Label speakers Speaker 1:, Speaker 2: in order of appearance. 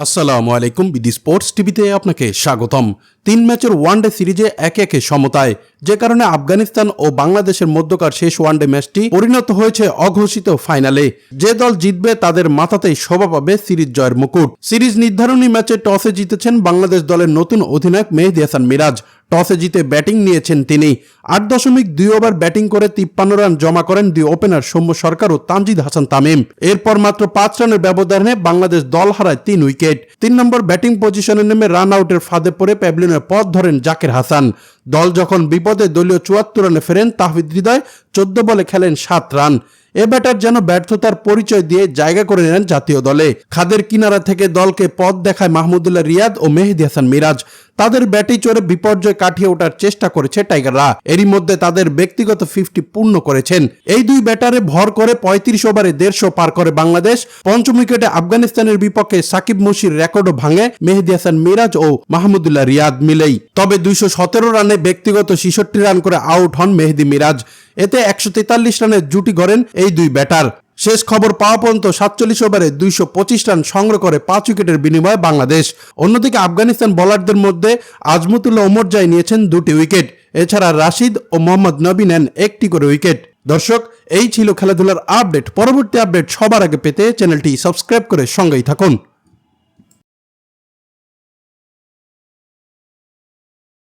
Speaker 1: আসসালামু আলাইকুম BD sports টিভিতে আপনাকে স্বাগতম। তিন ম্যাচের ওয়ানডে সিরিজে একে একে সমতায়। যে কারণে আফগানিস্তান ও বাংলাদেশের মধ্যকার শেষ ওয়ানডে ম্যাচটি পরিণত হয়েছে অঘোষিত ফাইনালে। যে দল জিতবে তাদের মাথাতেই শোভা পাবে সিরিজ জয়ের মুকুট। সিরিজ নির্ধারণী ম্যাচে টসে জিতেছেন বাংলাদেশ দলের নতুন অধিনায়ক মেহেদি হাসান মিরাজ। টসে জিতে ব্যাটিং নিয়েছেন তিনি। আট দশমিক দুই ওভার ব্যাটিং করে তিপ্পান্ন রান জমা করেন দুই ওপেনার সৌম্য সরকার ও তানজিদ হাসান তামিম। এরপর মাত্র পাঁচ রানের ব্যবধানে বাংলাদেশ দল হারায় তিন উইকেট। তিন নম্বর ব্যাটিং পজিশনে নেমে রান আউটের ফাঁদে পড়ে প্যাভিলিয়নের পথ ধরেন জাকের হাসান। দল যখন বিপদে দলীয় চুয়াত্তর রানে ফেরেন তাহবিদ হৃদয় চোদ্দ বলে খেলেন সাত রান। এ ব্যাটার যেন ব্যর্থতার পরিচয় দিয়ে জায়গা করে নেন জাতীয় দলে। খাদের কিনারা থেকে দলকে পথ দেখায় মাহমুদুল্লাহ রিয়াদ ও মেহেদি হাসান মিরাজ। তাদের ব্যাটে চড়ে বিপর্যয় কাটিয়ে ওঠার চেষ্টা করেছে টাইগাররা। এরই মধ্যে তাদের ব্যক্তিগত ফিফটি পূর্ণ করেছেন। এই দুই ব্যাটারে ভর করে পঁয়ত্রিশ ওভারে দেড়শো পার করে বাংলাদেশ। পঞ্চম উইকেটে আফগানিস্তানের বিপক্ষে সাকিব মুশির রেকর্ডও ভাঙে মেহেদি হাসান মিরাজ ও মাহমুদুল্লাহ রিয়াদ মিলেই। তবে দুইশো সতেরো রানে ব্যক্তিগত ছিষট্টি রান করে আউট হন মেহেদি মিরাজ। এতে একশো তেতাল্লিশ রানের জুটি গড়েন এই দুই ব্যাটার। শেষ খবর পাওয়া পর্যন্ত সাতচল্লিশ ওভারে দুইশো পঁচিশ রান সংগ্রহ করে পাঁচ উইকেটের বিনিময়ে বাংলাদেশ। অন্যদিকে আফগানিস্তান বোলারদের মধ্যে আজমতুল্লাহ ওমর জাই নিয়েছেন দুটি উইকেট। এছাড়া রাশিদ ও মোহাম্মদ নবী নেন একটি করে উইকেট। দর্শক, এই ছিল খেলাধুলার আপডেট। পরবর্তী আপডেট সবার আগে পেতে চ্যানেলটি সাবস্ক্রাইব করে সঙ্গেই থাকুন।